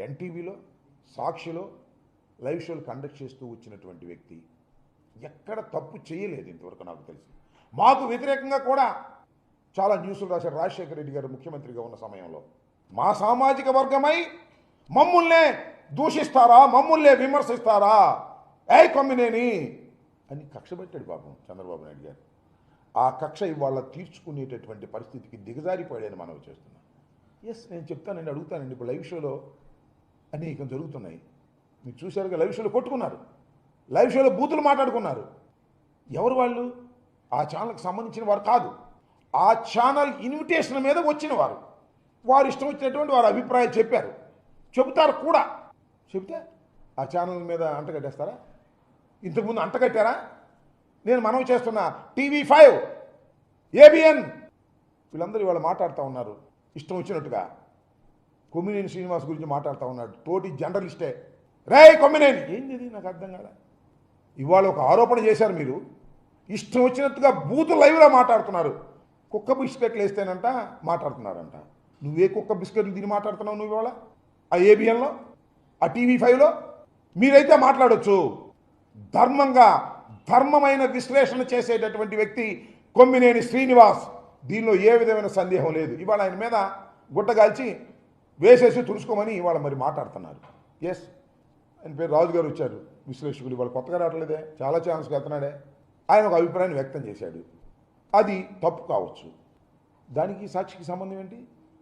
ఎన్టీవీలో సాక్షిలో లైవ్ షోలు కండక్ట్ చేస్తూ వచ్చినటువంటి వ్యక్తి ఎక్కడ తప్పు చేయలేదు ఇంతవరకు నాకు తెలిసి. మాకు వ్యతిరేకంగా కూడా చాలా న్యూస్లు రాశారు రాజశేఖర రెడ్డి గారు ముఖ్యమంత్రిగా ఉన్న సమయంలో. మా సామాజిక వర్గమై మమ్ముల్నే దూషిస్తారా మమ్ముల్నే విమర్శిస్తారా? ఏ కొమ్మినేని! అని కక్ష పెట్టాడు పాపం చంద్రబాబు నాయుడు గారు. ఆ కక్ష ఇవాళ తీర్చుకునేటటువంటి పరిస్థితికి దిగజారిపోయాడని మనం చేస్తున్నాం. ఎస్ నేను చెప్తానండి అడుగుతానండి ఇప్పుడు లైవ్ షోలో అనేకం జరుగుతున్నాయి. మీరు చూశారుగా లైవ్ షోలో కొట్టుకున్నారు. లైవ్ షోలో బూతులు మాట్లాడుకున్నారు. ఎవరు వాళ్ళు? ఆ ఛానల్కి సంబంధించిన వారు కాదు. ఆ ఛానల్ ఇన్విటేషన్ మీద వచ్చిన వారు. వారు ఇష్టం వచ్చినటువంటి వారు అభిప్రాయం చెప్పారు. చెబుతారు కూడా. చెబితే ఆ ఛానల్ మీద అంటగట్టేస్తారా ఇంతకుముందు అంటగట్టారా నేను మనవి చేస్తున్నా టీవీ ఫైవ్ ఏబిఎన్. వీళ్ళందరూ ఇవాళ మాట్లాడుతూ ఉన్నారు. ఇష్టం వచ్చినట్టుగా. కొమ్మినేని శ్రీనివాస్ గురించి మాట్లాడుతూ ఉన్నాడు. తోటి జర్నలిస్టే. రే కొమ్మినేని! ఏం ఇది నాకు అర్థం కాలే. ఇవాళ ఒక ఆరోపణ చేశారు మీరు. ఇష్టం వచ్చినట్టుగా బూత్ లైవ్లో మాట్లాడుతున్నారు. కుక్క బిస్కెట్లు వేస్తేనంట మాట్లాడుతున్నారంట. నువ్వే కుక్క బిస్కెట్లు తిని మాట్లాడుతున్నావు నువ్వు ఇవాళ? ఆ ఏబిఎన్లో? ఆ టీవీ ఫైవ్లో? మీరైతే మాట్లాడొచ్చు. ధర్మంగా ధర్మమైన విశ్లేషణ చేసేటటువంటి వ్యక్తి కొమ్మినేని శ్రీనివాస్. దీనిలో ఏ విధమైన సందేహం లేదు. ఇవాళ ఆయన మీద గుట్టగాల్చి వేసేసి తుడుచుకోమని ఇవాళ మరి మాట్లాడుతున్నారు. ఎస్ ఆయన పేరు రాజు గారు వచ్చారు. విశ్లేషకులు ఇవాళ కొత్తగా రావట్లేదే. చాలా ఛాన్స్కి వెళ్తున్నాడే ఆయన ఒక అభిప్రాయాన్ని వ్యక్తం చేశాడు. అది తప్పు కావచ్చు. దానికి సాక్షికి సంబంధం ఏంటి?